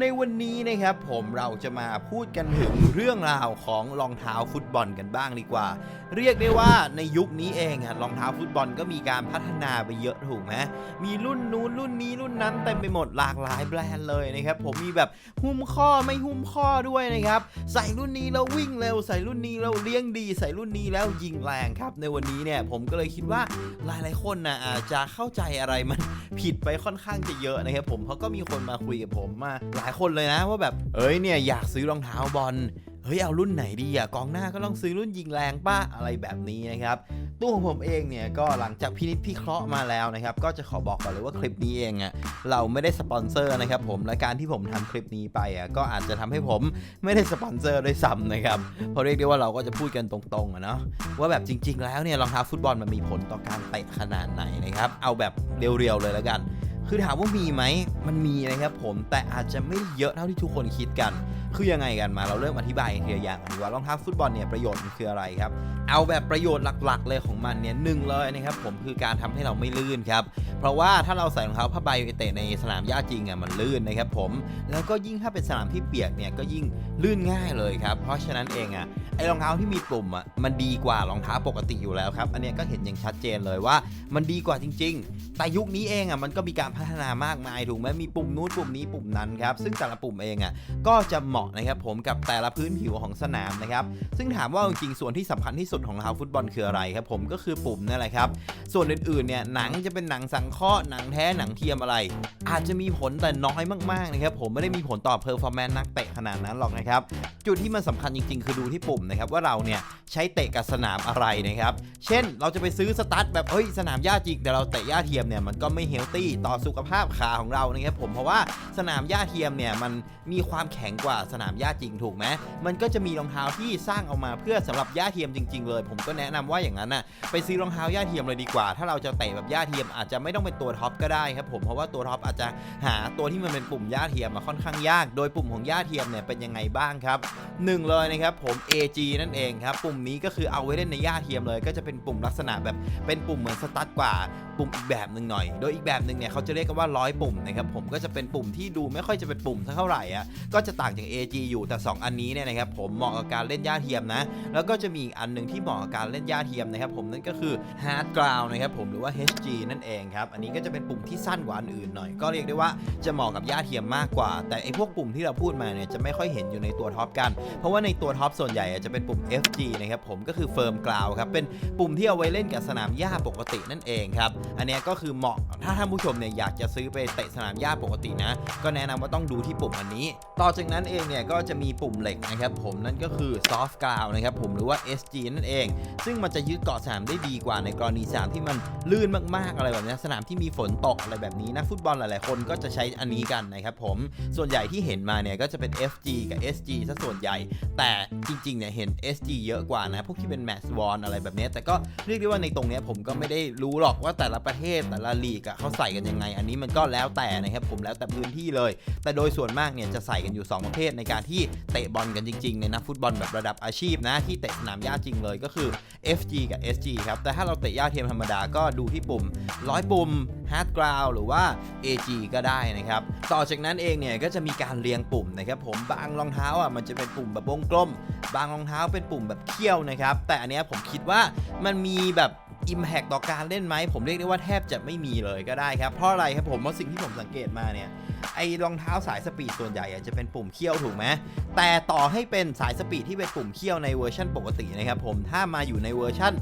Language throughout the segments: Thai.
ในวันนี้นะครับผมเราจะมาพูดกันถึงเรื่องราวของรองเท้าฟุตบอลกันบ้างดีกว่า เรียกได้ว่าในยุคนี้เองอะรองเท้าฟุตบอลก็มีการพัฒนาไปเยอะถูกไหมมีรุ่นนู้นรุ่นนี้รุ่นนั้นเต็มไปหมดหลากหลายแบรนด์เลยนะครับผมมีแบบหุ้มข้อไม่หุ้มข้อด้วยนะครับใส่รุ่นนี้แล้ววิ่งเร็วใส่รุ่นนี้แล้วเลี้ยงดีใส่รุ่นนี้แล้วยิงแรงครับ ในวันนี้เนี่ยผมก็เลยคิดว่าหลายๆคนนะอาจจะเข้าใจอะไรมันผิดไปค่อนข้างจะเยอะนะครับผมเขาก็มีคนมาคุยกับผมมาหลายคนเลยนะว่าแบบเอ้ยเนี่ยอยากซื้อรองเท้าบอลเฮ้ยเอารุ่นไหนดีอะกองหน้าก็ต้องซื้อรุ่นยิงแรงป้าอะไรแบบนี้นะครับตัวของผมเองเนี่ยก็หลังจากพินิจพิเคราะห์มาแล้วนะครับก็จะขอบอกก่อนเลยว่าคลิปนี้เองอะเราไม่ได้สปอนเซอร์นะครับผมและการที่ผมทำคลิปนี้ไปอะก็อาจจะทำให้ผมไม่ได้สปอนเซอร์ด้วยซ้ำนะครับเพราะเรียกได้ว่าเราก็จะพูดกันตรงๆอะเนาะว่าแบบจริง ๆ แล้วเนี่ยรองเท้าฟุตบอลมันมีผลต่อการเตะขนาดไหนนะครับเอาแบบเรียวๆเลยแล้วกัน คือถามว่ามีไหม มันมีนะครับผมแต่อาจจะไม่เยอะเท่าที่ทุกคนคิดกัน คือยังไงกันมาเราเริ่มอธิบายทีละอย่างก่อนดีกว่ารองเท้าฟุตบอลเนี่ยประโยชน์มันคืออะไรครับ เอาแบบประโยชน์หลักๆ เลยของมันเนี่ยหนึ่งเลยนะครับผมคือการทำให้เราไม่ลื่นครับเพราะว่าถ้าเราใส่รองเท้าผ้าใบไปเตะในสนามหญ้าจริงอะมันลื่นนะครับผมแล้วก็ยิ่งถ้าเป็นสนามที่เปียกเนี่ยก็ยิ่งลื่นง่ายเลยครับเพราะฉะนั้นเองอะไอ้รองเท้าที่มีปุ่มอะมันดีกว่ารองเท้าปกติอยู่แล้วครับอันนี้ก็เห็นอย่างชัดเจนเลยว่า มันดีกว่าจริง ๆ แต่ยุคนี้เองอะมันก็มีการพัฒนามากมายถูกไหมมีปุ่มนู้นปุ่มนี้ปุ่มนั้นครับซึ่งแต่ละปุ่มเองอะก็จะเหมาะนะครับผมกับแต่ละพื้นผิวของสนามนะครับซึ่งถามว่าจริงๆส่วนที่สำคัญที่สุดของรองเท้าฟุตบอลคืออะไรครับผมก็คือปุ่มนั่นแหละครับส่วนอื่นๆเนี่ยหนังจะเป็นหนังสังเคราะห์หนังแท้หนังเทียมอะไร อาจจะมีผลแต่น้อยมากๆนะครับผมไม่ได้มีผลต่อเพอร์ฟอร์แมนซ์นักเตะขนาดนั้นหรอกนะครับจุดที่มันสำคัญจริง ๆ คือดูที่ปุ่มนะครับว่าเราเนี่ยใช้เตะกับสนามอะไรนะครับเช่นเราจะไปซื้อสตั๊ดแบบเฮ้ยสนามหญ้าจริงแต่เราเตะหญ้าเทียมเนี่ยมันก็ไม่เฮลตี้ต่อสุขภาพขาของเรานะครับผมเพราะว่าสนามหญ้าเทียมเนี่ยมันมีความแข็งกว่าสนามหญ้าจริงถูกไหมมันก็จะมีรองเท้าที่สร้างออกมาเพื่อสำหรับหญ้าเทียมจริง ๆ เลย ผมก็แนะนำว่าอย่างนั้นน่ะไปซื้อรองเท้าหญ้าเทียมเลยดีกว่า ถ้าเราจะเตะแบบหญ้าเทียมอาจจะไม่ต้องเป็นตัวท็อปก็ได้ครับผมเพราะว่าตัวท็อปอาจจะหาตัวที่มันเป็นปุ่มหญ้าเทียมมาค่อนข้างยาก โดยปุ่มของหญ้าเทียมเนี่ยเป็นยังไงบ้างครับหนึ่งเลยนะครับผม AG นั่นเองครับปุ่มนี้ก็คือเอาไว้เล่นในหญ้าเทียมเลย ก็จะเป็นปุ่มลักษณะแบบเป็นปุ่มเหมือนสตั๊ดกว่าปุ่มอีกแบบหนึ่งหน่อย โดยอีกแบบหนึ่งเนี่ยเขาจะเรียกกันว่าร้อยปุ่มนะครับผมก็จะเป็นปุ่มที่ดูไม่ค่อยจะเป็นปุ่มเท่าไหร่อะก็จะต่างจาก AG อยู่แต่ 2 อันนี้เนี่ยนะครับผมเหมาะกับการเล่นหญ้าเทียมนะ แล้วก็จะมีอีกอันหนึ่งที่เหมาะกับการเล่นหญ้าเทียมนะครับผมนั่นก็คือ hard ground นะครับผมหรือว่า HG นั่นเองครับอันนี้ก็จะเป็นปุ่มที่สั้นกว่าอันอื่นหน่อย ก็เรียกได้ว่าจะเหมาะกับหญ้าเทียมมากกว่า แต่ไอ้พวกปุ่มที่เราพูดมาเนี่ยจะไม่ค่อยเห็นอยู่ในตัวท็อปกัน เพราะว่าในตัวท็อปส่วนใหญ่อะจะเป็นปุ่ม FG นะครับผมก็คือ firm ground ครับเป็นปุ่มที่เอาไว้เล่นกับสนามหญ้าปกตินั่นเองครับอันนี้ก็คือเหมาะถ้าท่านผู้ชมเนี่ยากจะซื้อไปเตะสนามหญ้าปกตินะ ก็แนะนำว่าต้องดูที่ปุ่มอันนี้ ต่อจากนั้นเองเนี่ยก็จะมีปุ่มเหล็กนะครับผมนั่นก็คือ soft ground นะครับผมหรือว่า SG นั่นเอง ซึ่งมันจะยึดเกาะสนามได้ดีกว่าในกรณีสนามที่มันลื่นมากๆอะไรแบบนี้สนามที่มีฝนตกอะไรแบบนี้นักฟุตบอลหลายๆคนก็จะใช้อันนี้กันนะครับผมส่วนใหญ่ที่เห็นมาเนี่ยก็จะเป็น FG กับ SG ซะส่วนใหญ่ แต่จริงๆเนี่ยเห็น SG เยอะกว่านะพวกที่เป็น Max w a n อะไรแบบนี้แต่ก็เรียกได้ว่าในตรงนี้ผมก็ไม่ได้รู้หรอกว่าแต่ละประเทศแต่ละลีกเขาใส่กันยังไงอันนี้มันก็แล้วแต่นะครับผมแล้วแต่พื้นที่เลย แต่โดยส่วนมากเนี่ยจะใส่กันอยู่ 2 ประเภทในการที่เตะบอลกันจริงๆในนักฟุตบอลแบบระดับอาชีพนะที่เตะสนามหญ้าจริงเลยก็คือ FG กับ SG ครับแต่ถ้าเราเตะหญ้าเทียมธรรมดาก็ดูที่ปุ่ม100ปุ่ม Hard Ground หรือว่า AG ก็ได้นะครับต่อจากนั้นเองเนี่ยก็จะมีการเรียงปุ่มนะครับผมบางรองเท้าอะมันจะเป็นปุ่มแบบวงกลม บางรองเท้าเป็นปุ่มแบบเขี้ยวนะครับแต่อันเนี้ยผมคิดว่ามันมีแบบ Impact ต่อการเล่นไหมผมเรียกได้ว่าแทบจะไม่มีเลยก็ได้ครับเพราะอะไรครับผมเพราะสิ่งที่ผมสังเกตมาเนี่ย ไอรองเท้าสายสปีดส่วนใหญ่จะเป็นปุ่มเขี้ยวถูกไหมแต่ต่อให้เป็นสายสปีดที่เป็นปุ่มเขี้ยวในเวอร์ชันปกตินะครับผมถ้ามาอยู่ในเวอร์ชัน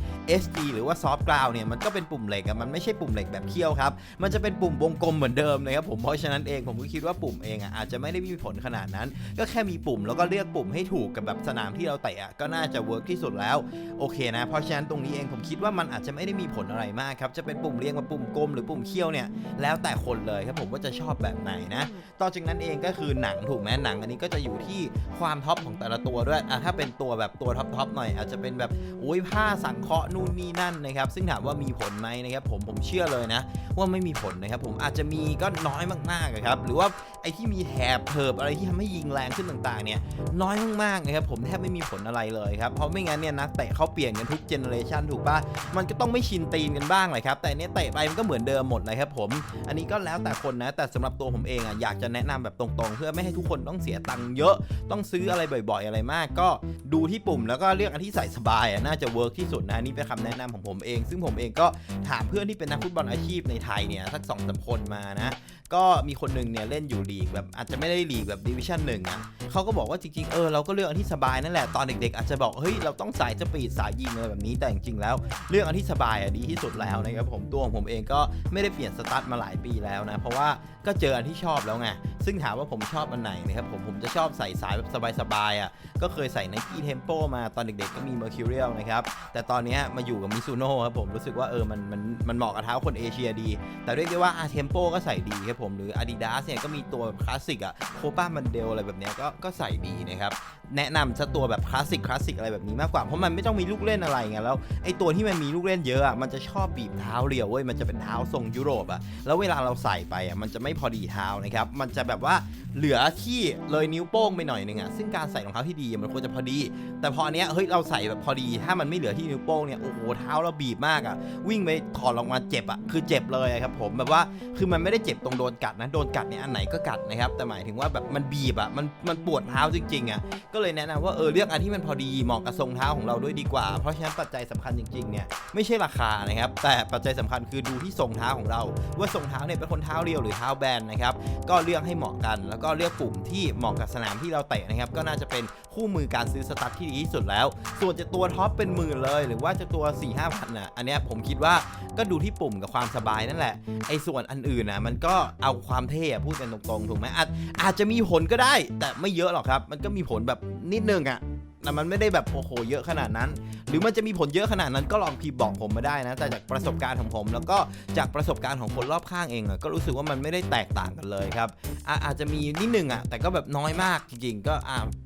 SD หรือว่า Soft Ground เนี่ยมันก็เป็นปุ่มเหล็กอะมันไม่ใช่ปุ่มเหล็กแบบเขี้ยวครับมันจะเป็นปุ่มวงกลมเหมือนเดิมนะครับผมเพราะฉะนั้นเองผมก็คิดว่าปุ่มเองอะอาจจะไม่ได้มีผลขนาดนั้น ก็แค่มีปุ่มแล้วก็เลือกปุ่มให้ถูกกับแบบสนามที่เราเตะอะก็น่าจะเวิร์กที่สุดแล้วโอเคนะเพราะฉะนั้นตรงนี้เองผมคิดว่ามันอาจจะไม่ได้มีผลอะไรมากครับจะเป็นปุ่มเรียงมาปุ่มกลมหรือปุ่มเขี้ยวเนี่ยแล้วแต่คนเลยครับผมว่าจะชอบแบบไหนนะต่อจากนั้นเองก็คือหนังถูกไหมหนังอันนี้ก็จะอยู่ที่ความท็อปของแต่ละตัวด้วยอะถ้าเป็นตัวแบบตัวท็อปๆหน่อย อาจจะเป็นแบบโอ้ยผ้าสังเคราะห์นู่นนี่นั่นนะครับ ซึ่งถามว่ามีผลไหมนะครับผมผมเชื่อเลยนะ ว่าไม่มีผลนะครับผมอาจจะมีก็น้อยมากๆครับหรือว่าไอ้ที่มีแถบเพิบอะไรที่ทำให้ยิงแรงขึ้นต่างๆเนี่ยน้อยมากๆนะครับผมแทบไม่มีผลอะไรเลยครับเพราะไม่งั้นเนี่ยนักเตะเขาเปลี่ยนกันทุกเจเนอเรชันถูกปะมันก็ต้องไม่ชินตีนกันบ้างเลยครับแต่เนี้ยเตะไปมันก็เหมือนเดิมหมดเลยครับผมอันนี้ก็แล้วแต่คนนะแต่สำหรับตัวผมเองอะอยากจะแนะนำแบบตรงๆ เพื่อไม่ให้ทุกคนต้องเสียตังค์เยอะ ต้องซื้ออะไรบ่อยๆ อะไรมาก ก็ดูที่ปุ่มแล้วก็เลือกอันที่ใส่สบายอะน่าจะเวิร์กที่สุดนะนี่เป็นคำแนะนำของผมเอง ซึ่งผมเองก็ถามเพื่อนที่เป็นนักฟุตบอลอาชีพในไทยเนี่ยสักสองสามคนมานะก็มีคนหนึ่งเนี่ยเล่นอยู่ลีกแบบอาจจะไม่ได้ลีกแบบดิวิชั่นหนึ่งอะเขาก็บอกว่าจริงๆ เออเราก็เลือกอันที่สบายนั่นแหละ ตอนเด็กๆ อาจจะบอก เฮ้ย เราต้องสายสปีดสายยิงอะไรแบบนี้ แต่จริงๆ แล้ว เลือกอันที่สบายอะดีที่สุดแล้วนะครับผมตัวของผมเองก็ไม่ได้เปลี่ยนสตาร์ทมาหลายปีแล้วนะ เพราะว่าก็เจออันที่ชอบแล้วไงซึ่งถามว่าผมชอบอันไหนนะครับผมผมจะชอบใส่สายแบบสบายๆอะก็เคยใส่ Nike Tempo มาตอนเด็กๆก็มี Mercurial นะครับแต่ตอนนี้มาอยู่กับ Mizuno ครับผมรู้สึกว่าเออมันมันมันเหมาะกับเท้าคนเอเชียดี แต่เรียกได้ว่าอาเทมโปก็ใส่ดีครับผมหรือ Adidas เนี่ยก็มีตัวแบบคลาสสิกอะโคป้ามันเดลอะไรแบบเนี้ยก็ก็ใส่ดีนะครับแนะนำซะตัวแบบคลาสสิกคลาสสิกอะไรแบบนี้มากกว่าเพราะมันไม่ต้องมีลูกเล่นอะไรไงแล้วไอตัวที่มันมีลูกเล่นเยอะอะมันจะชอบบีบเท้าเรียวเว้ยมันจะเป็นเท้าทรงยุโรปอะแล้วเวลาเราใส่ไปอะมันจะไม่พอดีเท้านะครับมันจะแแบบว่าเหลือที่เลยนิ้วโป้งไปหน่อยนึงอะซึ่งการใส่รองเท้าที่ดีมันควรจะพอดี แต่พออันเนี้ยเฮ้ยเราใส่แบบพอดี ถ้ามันไม่เหลือที่นิ้วโป้งเนี่ยโอ้โหเท้าเราบีบมากอะวิ่งไปถอดออกมาเจ็บอะคือเจ็บเลยครับผมแบบว่าคือมันไม่ได้เจ็บตรงโดนกัดนะโดนกัดเนี่ยอันไหนก็กัดนะครับแต่หมายถึงว่าแบบมันบีบอะมันมันปวดเท้าจริงๆอะก็เลยแนะนำว่าเออเลือกอันที่มันพอดีเหมาะกับทรงเท้าของเราด้วยดีกว่า เพราะฉะนั้นปัจจัยสำคัญจริงๆเนี่ยไม่ใช่ราคานะครับแต่ปัจจัยสำคัญคือดูที่ทรงเท้าของเรา ว่าทรงเท้าเนี่ยเป็นคนเท้าเรียวหรือเท้าแบนนะครับก็เลือกให้เหมาะกัน แล้วก็เลือกปุ่มที่เหมาะกับสนามที่เราเตะนะครับ ก็น่าจะเป็นคู่มือการซื้อสตั๊ดที่ดีที่สุดแล้ว ส่วนจะตัวท็อปเป็นหมื่นเลย หรือว่าจะตัว4ี่ห้าพันน่ะอันนี้ผมคิดว่าก็ดูที่ปุ่มกับความสบายนั่นแหละไอ้ส่วนอันอื่นนะมันก็เอาความเท่พูดกันตรงๆถูกไหมอาจอาจจะมีผลก็ได้ แต่ไม่เยอะหรอกครับ มันก็มีผลแบบนิดนึงอะ แต่มันไม่ได้แบบโอ้โหเยอะขนาดนั้น หรือมันจะมีผลเยอะขนาดนั้นก็ลองพิมพ์บอกผมมาได้นะ แต่จากประสบการณ์ของผม แล้วก็จากประสบการณ์ของคนรอบข้างเองอะก็รู้สึกว่ามันไม่ได้แตกต่างกันเลยครับอาอาจจะมีนิดนึงอะแต่ก็แบบน้อยมากจริงๆ ก็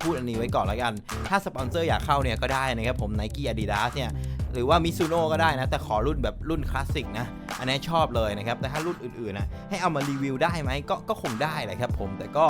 พูดอันนี้ไว้ก่อนล้วกัน ถ้าสปอนเซอร์อยากเข้าเนี่ยก็ได้นะครับผม Nike Adidas เนี่ยหรือว่ามิซูโน่ก็ได้นะ แต่ขอรุ่นแบบรุ่นคลาสสิกนะ อันนี้ชอบเลยนะครับ แต่ถ้ารุ่นอื่นๆนะให้เอามารีวิวได้ไหมก็ก็คงได้แหละครับผมแต่ก็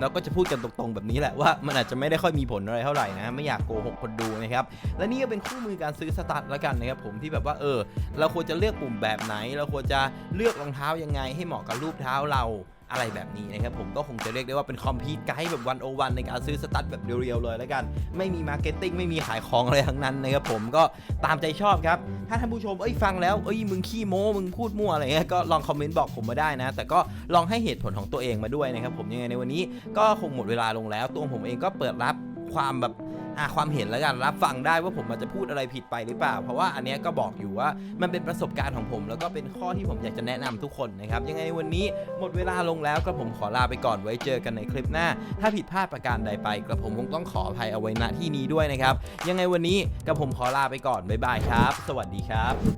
เราก็จะพูดกันตรงๆแบบนี้แหละว่ามันอาจจะไม่ได้ค่อยมีผลอะไรเท่าไหร่นะ ไม่อยากโกหกคนดูนะครับ และนี่ก็เป็นคู่มือการซื้อสตาร์ทแล้วกันนะครับผมที่แบบว่าเออ เราควรจะเลือกปุ่มแบบไหน เราควรจะเลือกรองเท้ายังไงให้เหมาะกับรูปเท้าเรา อะไรแบบนี้นะครับผมก็คงจะเรียกได้ว่าเป็นคอมพิวต์ไกด์แบบวันโอวันในการซื้อสตั๊ดแบบเรียวๆเลยแล้วกัน ไม่มีมาร์เก็ตติ้งไม่มีขายของอะไรทั้งนั้นนะครับผมก็ตามใจชอบครับ ถ้าท่านผู้ชมเอ้ยฟังแล้วเอ้ยมึงขี้โม้มึงพูดมั่วอะไรเงี้ยก็ลองคอมเมนต์บอกผมมาได้นะ แต่ก็ลองให้เหตุผลของตัวเองมาด้วยนะครับผมยังไงในวันนี้ก็คงหมดเวลาลงแล้ว ตัวผมเองก็เปิดรับความแบบ อะความเห็นแล้วกันรับฟังได้ว่าผมอาจจะพูดอะไรผิดไปหรือเปล่า เพราะว่าอันเนี้ยก็บอกอยู่ว่ามันเป็นประสบการณ์ของผม แล้วก็เป็นข้อที่ผมอยากจะแนะนำทุกคนนะครับยังไงวันนี้หมดเวลาลงแล้วก็ผมขอลาไปก่อนไว้เจอกันในคลิปหน้า ถ้าผิดพลาดประการใดไปกระผมคงต้องขออภัยเอาไว้ณที่นี้ด้วยนะครับ ยังไงวันนี้กระผมขอลาไปก่อนบ๊ายบายครับ สวัสดีครับ